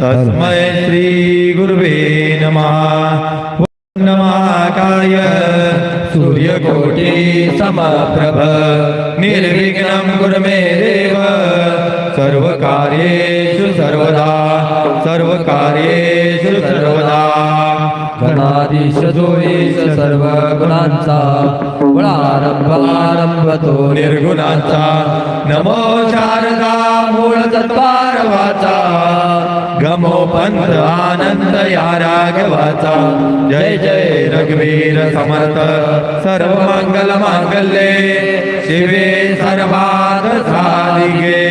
तस्मै श्रीगुरुवे नमः। नमाकाय सूर्यकोटि समप्रभ। निर्विघ्नं कुरु मे देव। सर्वकार्येषु सर्वदा। सर्वकार्येषु सर्वदा। गणाधीश जोईश सर्व गुणांचा गुणारंभ आरंभ तो निर्गुणाचा. नमो शारदा मूळ तत्पारवाचा गमो पंथ आनंद या राघवाचा जय जय रघुवीर समर्थ सर्व मंगल मांगल्ये शिवे सर्वाद साधिके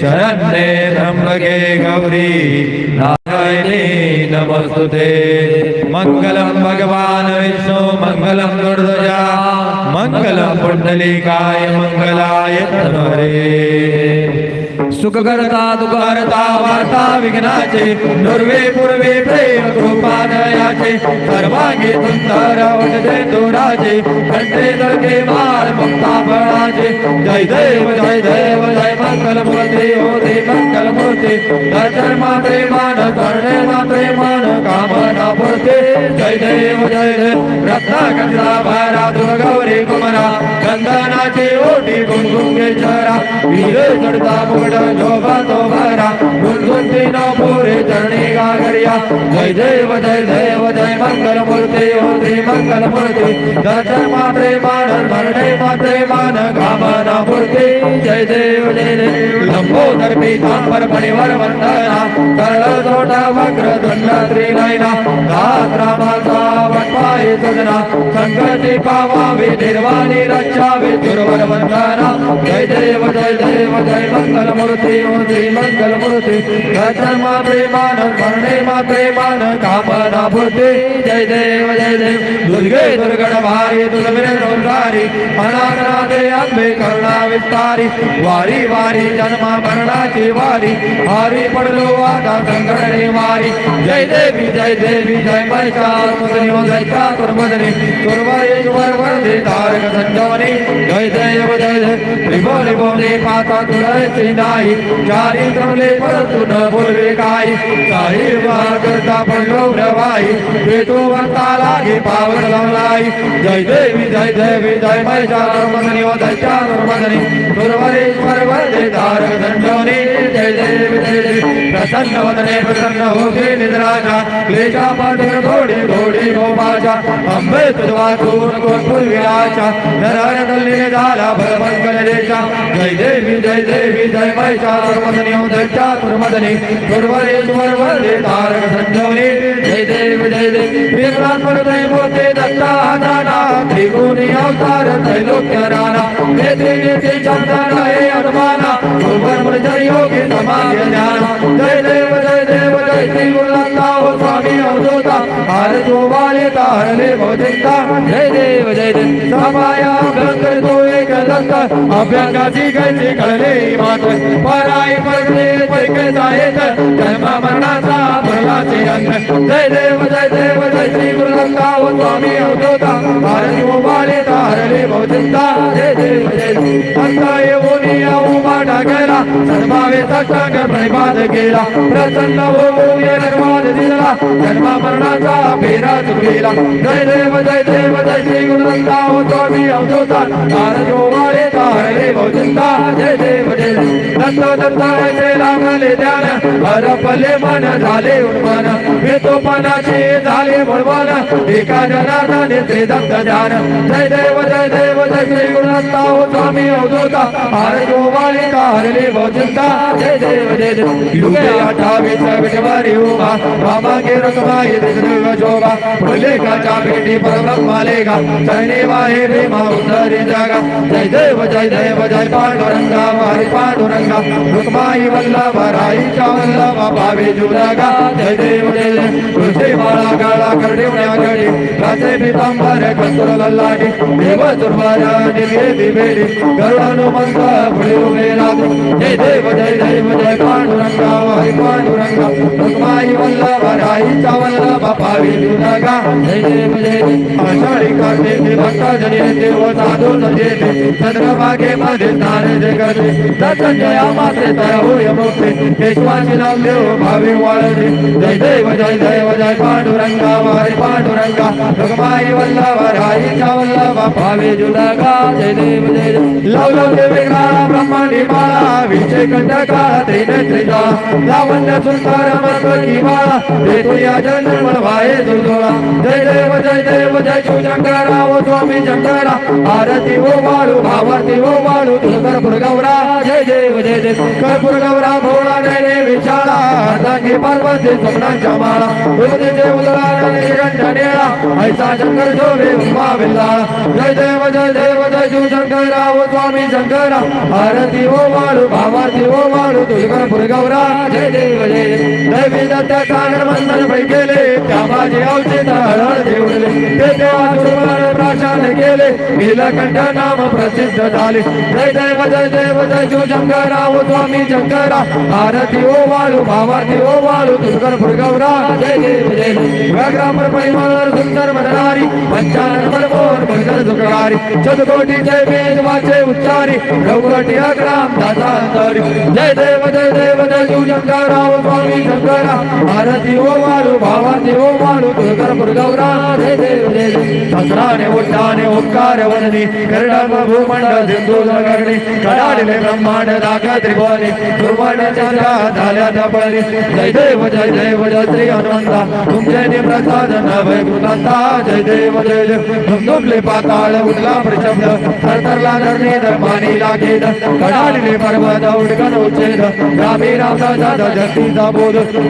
शरण्ये त्र्यंबके गौरी नारायणे नमस्तुते मंगलम भगवान विष्णू मंगलम दुर्दजा मंगलम पुंडलिकाय मंगलाय तनरे सुख करता दुख करता वार्ता विघ्नाचे, दुर्वे, पूर्वे प्रेम कृपादयाचे सर्वांगे सुंदर वटते तुराचे कंठे दळके माळ मुक्ता फळाचे जय देव जय देव। जय मंगल मूर्ती होते मंगल मूर्ती दर्शन मात्रे मान, करणे मात्रे मान कामना पूर्ती जय देव जय देव रत्ना कंजरा भारा कुमरा। गंधनाची ओटी गुणगुंगे चरा। वीर चढता मुगड शोभा तो भरा गुणगुंती न पुरे चरणी, गागरिया। जय देव जय देव, जय मंगल मूर्ती होती मंगल मूर्ती दर्शन मात्रे मान मरणे मात्रे मान कामना मूर्ती जय देव जय देव लंबोदर पीतांबर पणिवर वंदना करळ तोटा वक्र दंड त्रिनयना गात्रा माता वटपाय सजना संगती पावावे निर्वाणी रक्षावे दुर्वर वंदना जय देव जय देव जय मंगल मूर्ती मूर्ती मंगल मूर्ती दर्शन प्रेमान मरणे मा प्रेमान कामना भूते जय देव जय देव दुर्गे दुर्गण भारी दुर्मिर रोजगारी अनाथनाथे अंबे करुणा विस्तारी वारी वारी जन्मा मरणाची वारी हारी पडलो आता संकट वारी जय देवी जय देवी जय महिषार मदनी जय चातुर्मदनी वरदे तारक संजवनी जय देव जय देव त्रिभुवनी भुवनी पाता तुळसी नाही चारी क्रमले परंतु न बोलवे काही. काही वार करता पडलो रवाई भेटू वंता लागे पावन लावलाई. जय देवी जय देवी जय महिषार मदनी जय तुर्वरेश्वर वरदे देवी प्रसन्न वदने प्रसन्न होगे निद्राजा क्लेशा पाठन थोडी थोडी गोपाचा तुझवा चूर कोणपूर विराचा नरायण झाला भरभंकर देशा जय देवी जय देवी जय महिषासुर मदनी जय चातुर्मदनी दुर्वरेश्वर वंदे तारक संजवनी जय देव जय देव विक्रांत जय मोते दत्ता दाना त्रिगुणी, अवतार, त्रैलोक्य राणा नेते नेते चंदन हे अनुमाना भूपर जय योगी समाधी ज्ञान। जय देव जय देव, जय श्री हो स्वामी अवधूता हार जो वाले तारले भोजनता जय देव जय देव समाया अभ्यंकर तो एक दत्त अभ्यंगाची कैसी कळले मात्र पराई पडले पैके आहेत जन्म मरणाचा भरलाचे अंत जय देव जय देव टाकला सर्वावे सष्टांग प्रणिपात केला. प्रसन्न होऊन या दिला. जन्मा मरणाचा फेरा चुकलेला जय देव जय देव जय श्री गुरुदत्ता हो स्वामी अवधूता. तार जो वाळे तारले भोजंता जय देव जय दत्त दत्त ऐसे लागले ध्यान हरपले मन झाले उन्मान वेतोपणाचे झाले बळवान एका जनार्दने ते दत्त ध्यान जय देव जय देव जय श्री गुरुदत्ता हो स्वामी अवधूता तार जो वाळे तारले भोजंता जय देव जय देव। युगे अठावीस विठवारी उभा बाबा के रकमाई दिग्देव जोगा बोले का चापेटी परम मालेगा चरणी वाहे भीमा उद्धरी जागा। जय देव जय देव, जय पांडुरंगा वारी पांडुरंगा। रुक्माई, वल्लभ राई वल्लभ, भावे जुरागा जय देव जय देव। तुळशी माळा गाळा करडे उड्या गडी राजे पितांबर कस्तुर लल्लाडी देव दुर्वारा दिव्ये दिवेली गरुडानुमंत पुढे उभे राहते जय देव जय देव, जय पांडुरंगा वारी पांडुरंगा रुक्माई वल्लभ राईचा वल्लभ भावे जुरागा जय देव जय देव, आषाढी करते ते भक्त जन येते व साधू जन येते चंद्रभागे मध्ये स्नान जे करते दर्शनजया माते तर होय मोठे केशवाची नामदेव भावे जय देव जय देव जय पांडुरंगा भगवाई वल्लभ राईच्या वल्लभ, भावे जुलगा जय देव जय देव। लव लव देवे ग्राळा ब्रह्मांडी माळा विजय कंठ काळा त्रिनेत्रिजा लावण्य सुंदर मस्तकी बाळा ते तुया जन्म वाहे दुर्दोळा जय देव जय देव, जय शिवशंकरा ओ स्वामी शंकरा आरती ओ वाळू भावारती ओ वाळू कर्पूर गौरा जय देव जय देव कर्पूर गौरा भोळा जय देव विशाळा अर्धांगी पार्वती स्वप्नांच्या माळा उदतीचे उदळा निगंठ नेळा ऐसा शंकर शोभे उमा विल्लाळा जय देव जय देव, जय शिवशंकरा ओ स्वामी शंकरा। आरती ओ वाळू भावारती ओ वाळू कर्पूर गौरा जय देव जय देव। जय विदत्त सागर मंदन पै गेले त्या माझे औषध हळद उडले ते देवा दुर्बळ प्राशान केले नाम प्रसिद्ध झाले जय देव जय देव जय शिवशंकरा ओ स्वामी शंकरा आरती ओ वाळू भावारती ओ वाळू दुर्गर भुरगौरा जय देव जय व्याघ्रापर परिमळ सुंदर मननारी पंचानन परमोर भंगर सुखकारी चतुकोटी जय वेद वाचे उच्चारी रघुवटी अग्राम दातांतरी जय देव जय देव जय शिवशंकरा ओ स्वामी शंकरा आरती ओ वाळू भावारती ओ वाळू दुर्गर भुरगौरा जय देव जय सत्राने उड्डाणे ओंकार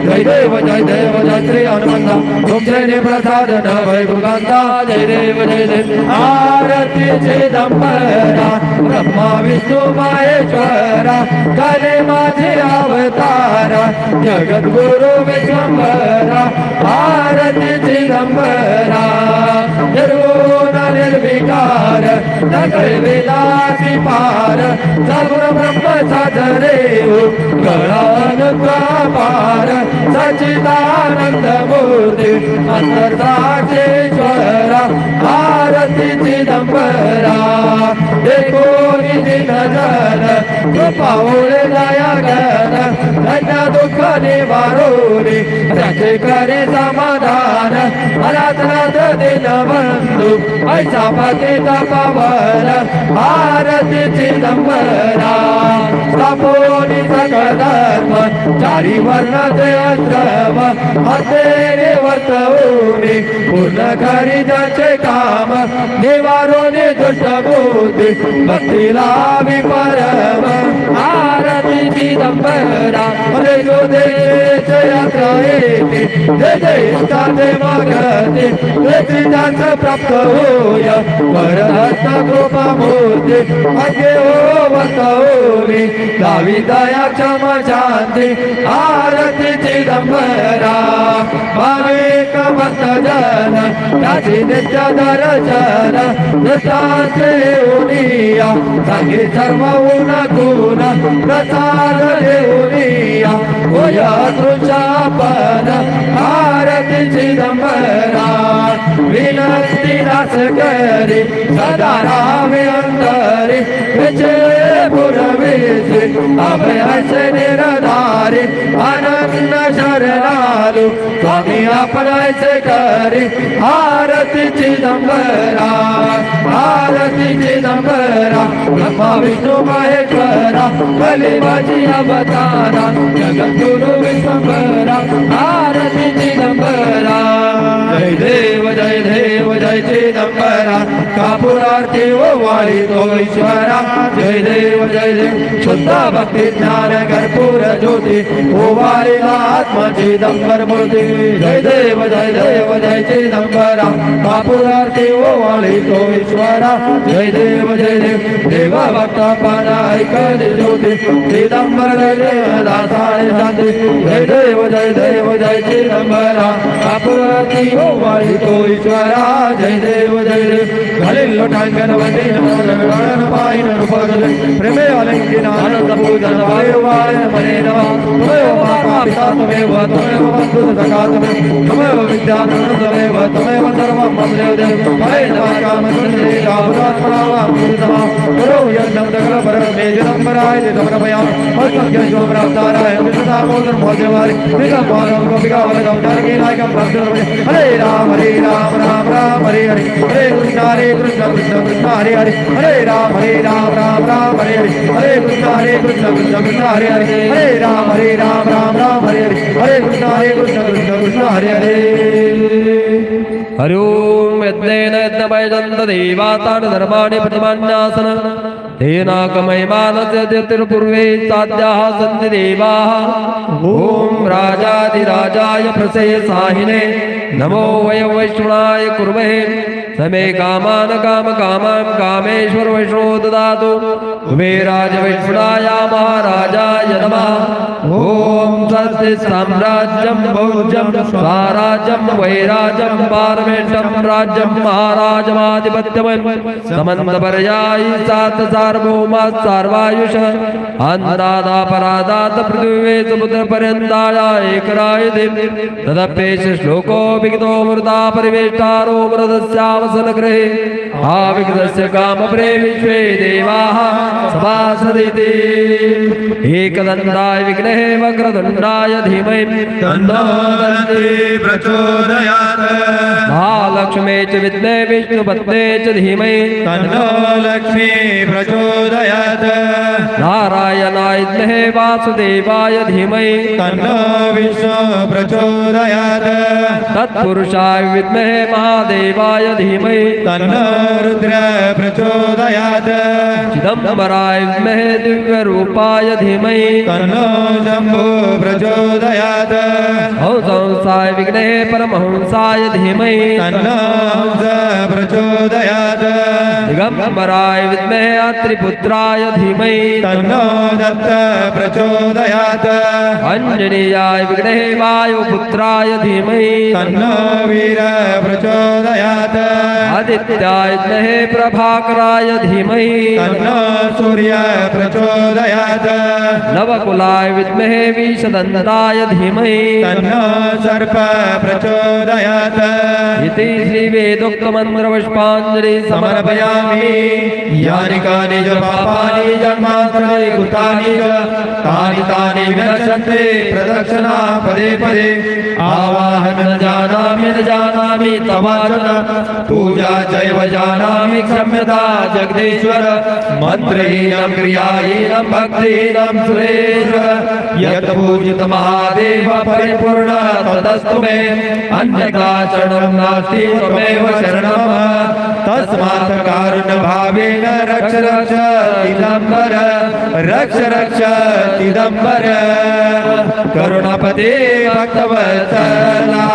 जय देव जय देव जय श्री हनुमंता। जय देव जय देव। निप्रसाद नभय चिदंबरा ब्रह्मा विष्णू माहेश्वरा काले माझे अवतारा जगद्गुरु विश्वंभरा आरती चिदंबरा निर्गुण निर्विकार सकळ वेदाची पार सगुण ब्रह्म साधरे गळान पार सचिदानंद मूर्ती स्वरा भारती चिदंबरा। एकोणी दिन जन कृपावळे दया गण धन्य दुःख निवारोरी त्याचे करे समाधान अनाथनाथ दिन बंधू ऐसा पतिता पावन आरती चिदंबरा स्थापोनी सकळ धर्म चारी वर्ण अश्रम हतेने वर्तवूनी पूर्ण करी ज्याचे काम निवारोने दुष्ट बुद्धी भक्तीला विपरम, आरती चिदंबरा हरे जो देश यात्रा येते जय जय साधे मागते तेथे जाच प्राप्त होय परहस्त कृपा मूर्ती अगे हो वतवली दावी दया क्षमा शांती आरती चिदंबरा भाविक भक्त जन त्याची नित्य दर्शन दत्ताचे उनिया, सांगे सर्व उन गुण, प्रसाद देऊनिया, होय तृषापन आरती चिदंबरा विनंती दास करे सदा राम अंतरे विजय पुरवेचे अभयाचे निरधारी अनन्न शरणालु स्वामी आपणाचे करे आरती चिदंबरा आरती चिदंबरा ब्रह्मा विष्णू महेश्वरा बलिबाजी अवतारा जगद्गुरु विश्वंभरा आरती चिदंबरा जय देव जय देव जय चिदंबरा कापुरार्थी ओ वाली तो ईश्वरा जय देव जय देव शुद्ध भक्ती ज्ञान कर्पूर ज्योती ओ वारीला आत्मा चिदंबर मूर्ती जय देव जय देव जय चिदंबरा कापुरार्थी ओ वाली तो ईश्वरा जय देव जय देव देवा भक्ता पाना ऐकले ज्योती चिदंबर जय देव शांती जय देव जय देव जय चिदंबरा कापुरार्थी ओ वाळी तो ईश्वरा जय देव जय देव घालील लोटांगण वंदीन मोदगण पायन रूपगल प्रेमे अलंकिन आनंद पूजन वायु वायन मने नवा तुमयो माता पिता त्वमेव त्वमेव बन्धु सखा त्वमेव त्वमेव विद्या त्वमेव त्वमेव सर्वं मम देव देव हरे नमः काम सुन्दरे कामुरात्मना वा मुरुतमा करो यज्ञं सकल परमेश्वरं पराय समर्पयाम हस्तम यशो प्राप्ताराय विष्णुता मोदर भोजवारि विगम भोजम गोपिका वलगम जानकी नायकम भक्तरमणे हरे राम हरे राम राम राम हरे हरे हरे कृष्ण हरे कृष्ण कृष्ण कृष्ण हरे हरे हरे राम हरे राम राम राम हरे हरे हरे कृष्ण हरे कृष्ण कृष्ण कृष्ण हरे हरे हरे राम हरे राम राम राम हरे हरे हरे कृष्ण हरे कृष्ण कृष्ण कृष्ण हरे हरे हरि ज्योतिर्पूर्वे साध्याः सन्ति देवाः प्रसेसाहिने नमो वय वैष्णवाय कुर्महे। समे कामान् कामकामां कामेश्वर वैष्णो ददातु कुबेराज वैष्णवाय महाराजाय नमः। ॐ सत्य साम्राज्यं भौजं स्वराज्यं वैराज्यं पारमेष्टं राज्यं महाराजमाधिपत्यमन् समन्तपर्यायि सात सार्वभौमा सर्वायुष अन्दादापरादात् पृथिवे समुद्रपर्यन्ताय एकराय देव। तदप्येष श्लोको विगतो मृता परिवेष्टारो मृदस्यावसनगृहे आविगतस्य कामप्रे विश्वे देवाः सभासदिति। एकदन्ताय विघ्नेः वक्रतुण्डाय धीमहि। प्रचोदयात्। महालक्ष्मे च विद्मे विष्णुपत्ने च धीमहि। तन्नो लक्ष्मी प्रचोदयात्। नारायणाय विद्महे वासुदेवाय धीमहि। तन्नो विष्णु प्रचोदयात्। तत्पुरुषाय विद्महे महादेवाय धीमहि। तन्नो रुद्र प्रचोदयात्। चिदम्बराय विद्महे दिव्यरूपाय धीमहि। तन्नो शम्भु प्रचोदयात्। हंसाय विघ्नेः परमहंसाय धीमहि। तन्नो हंस प्रचोदयात्। दिगम्बराय विद्महे अत्रिपुत्राय धीमहि। तन्नो दत्त प्रचोदयात्। अञ्जनेयाय विघ्नेः वायुपुत्राय धीमहि। तन्नो वीर प्रचोदयात्। आदित्याय विद्महे प्रभाकराय धीमहि। तन्नो सूर्य प्रचोदयात्। नवकुलाय विद्महे विषदन्ताय धीमहि। तन्नो सर्प प्रचोदयात्। इति श्रीवेदोक्तमन्त्रपुष्पाञ्जलि समर्पयामि। यानि कानि च पापानि जन्मान्तरे कृतानि च तानि तानि विनश्यन्ते प्रदक्षिणा पदे पदे। आवाहन न जानामि न जानामि तवाचन पूजा जय जानामि क्षम्यता, जगदीश्वर। मन्त्रहीनं क्रियाहीनं भक्तिहीनं सुरेश यत् पूजित महादेव परिपूर्ण, तदस्तु मे। अन्यथा शरणं नास्ति त्वमेव शरणं तस्मात् कारुण भावेन रक्ष रक्ष दिगंबर रक्ष रक्ष दिगंबर करुणापदे भक्तवत्सला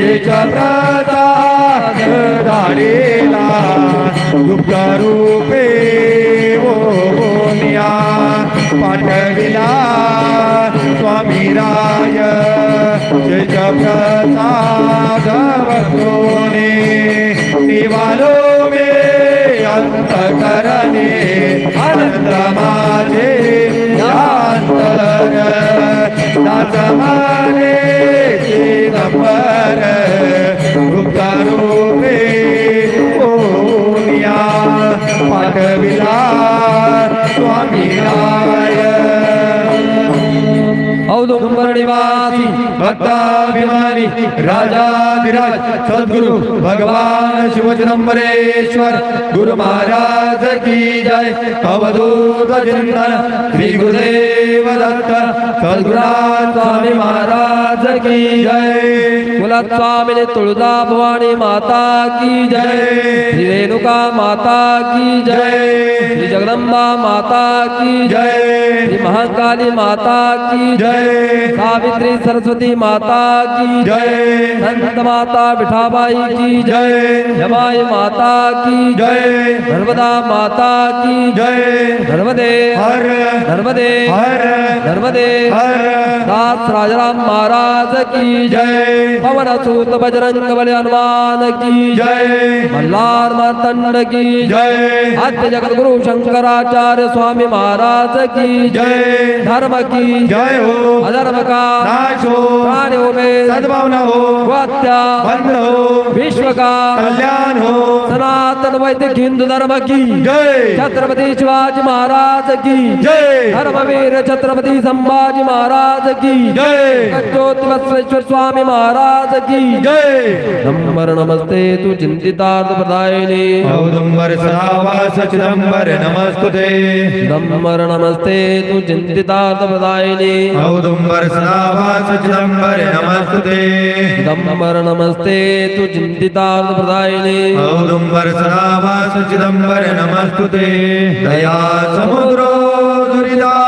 जगप्रदा धारेला गुप्त रूपे ओनिया पाठविला स्वामी राय जगप्रदा निवालो मे अंत करणे अनंत माझे शांतर भक्ताभिमानी राजाधिराज सद्गुरु भगवान शिवचरंबरेश्वर गुरु महाराज की जय। अवधूत चिंतन श्री गुरुदेव। स्वामी महाराज की जय। कुलस्वामिनी तुळजा भवानी माता की जय। श्री रेणुका माता की जय। श्री जगदम्बा माता की जय। श्री महाकाली माता की जय। सावित्री सरस्वती माता की जय। संत माता विठाबाई की जय। जमाई माता की जय। नर्मदा माता की जय। नर्मदे हर नर्मदे हर। नर्मदे। हर दास राजाराम महाराज की जय। पवन सूत बजरंग बल हनुमान की जय। मल्हार मार्तंड की जय। आद्य जगत गुरु शंकराचार्य स्वामी महाराज की जय। धर्म की जय हो। अधर्म का नाश हो। प्राण उमे सद्भावना हो। वात्या बंद हो। विश्वका कल्याण हो। सनातन वैदिक हिंदू धर्म की जय। छत्रपती शिवाजी महाराज की जय। धर्मवीर छत्रपती संभाजी महाराज की। जय। ज्योति बसवेश्वर स्वामी महाराज की। जय। नंबर नमस्ते तू चिंतितार्थ प्रदायिनी औदुंबर सदावास चिदंबर नमस्तुते। नमस्ते तू चिंतितार्थ प्रदायिनी औदुंबर सदावास चिदंबर नमस्तुते। नमस्ते तू चिंतितार्थ प्रदायिनी औदुंबर सदावास चिदंबर नमस्तुते। दया समुद्रो दुरिदा।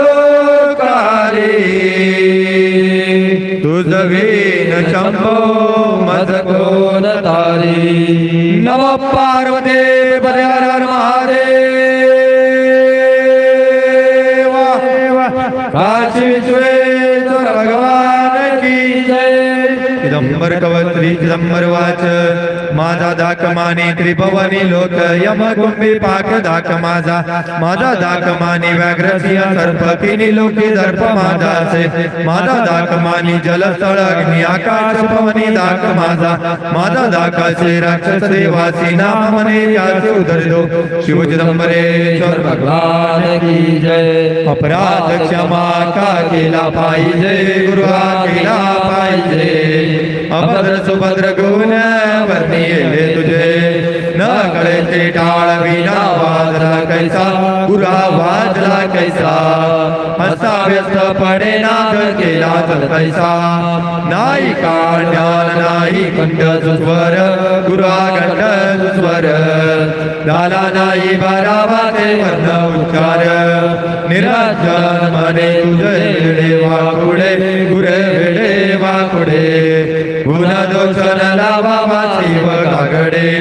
तुझ शंभो मज तारी नम पार्वते हर हर महादेव। काशी विश्वेश्वर भगवान की जय। चिदंबर कवत्री चिदंबर वाच। माझा दाक माने त्रिभुवनी लोक यम कुंभी पाक दाक माझा माझा दाक माने व्याघ्र सिंह सर्प तिन्ही लोकी दर्प माझा असे माझा दाक मानी जलस्थळ अग्नी आकाश पवनी दाक माझा माझा दाकाचे राक्षस देवासी नाम मने त्याचे उदरितो शिव चिदंबरेश्वर भगवान की जय। अपराध क्षमा का केला पाहिजे गुरु हा केला पाहिजे अभद्र सुभद्र गुण वर्णिले तुझे. न ते टाळ विना वाजला कैसा पुरा वाजला कैसा. हसा व्यस्त पडे नाद केला तर कैसा नाही काळ ज्ञान नाही खंड सुस्वर पुरा खंड सुस्वर. झाला नाही बारावा ते वर्ण उच्चार. निराजन मने तुझे वेडे वाकुडे गुरे वेडे वाकुडे गुणा दोष न लावा शिव गागडे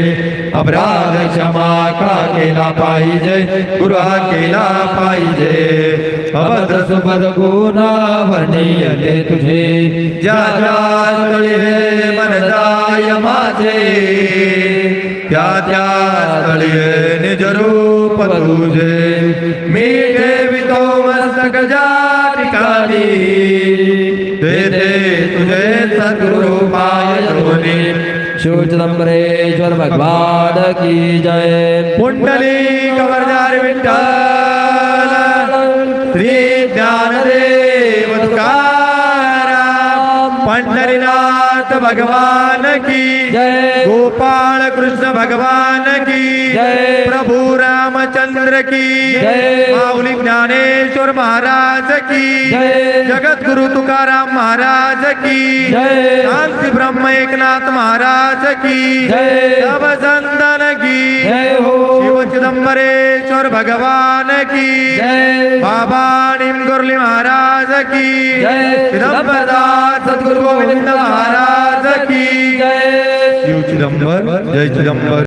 अपराध क्षमा का केला पाहिजे, गुरा केला पाहिजे। अभद्र सुभद गुणा वर्णियले तुझे। ज्या ज्या स्थळी मन जाय माझे। त्या त्या स्थळी निज रूप तुझे। मी ठेवितो मस्तक ज्या ठिकाणी तेथे तुझे सद्गुरु। धोनी शिव चिदंबरेश्वर भगवान की जय। पुंडली कवरदार विठ्ठल। श्री ज्ञानदेव तुकाराम। पंढरीनाथ भगवान की जय गोपाळ कृष्ण भगवान की जय. प्रभू रामचंद्र की जय. माऊली ज्ञानेश्वर महाराज की जय. जगत गुरु तुकाराम महाराज की जय. शांती ब्रह्म एकनाथ महाराज की जय. सब संतन की जय हो शिव चिदंबरेश्वर भगवान की जय बाबा निम गुरली महाराज की जय. चिदंबरदास सद्गुरु गोविंद महाराज की जय। शिव चिदंबर जय चिदंबर।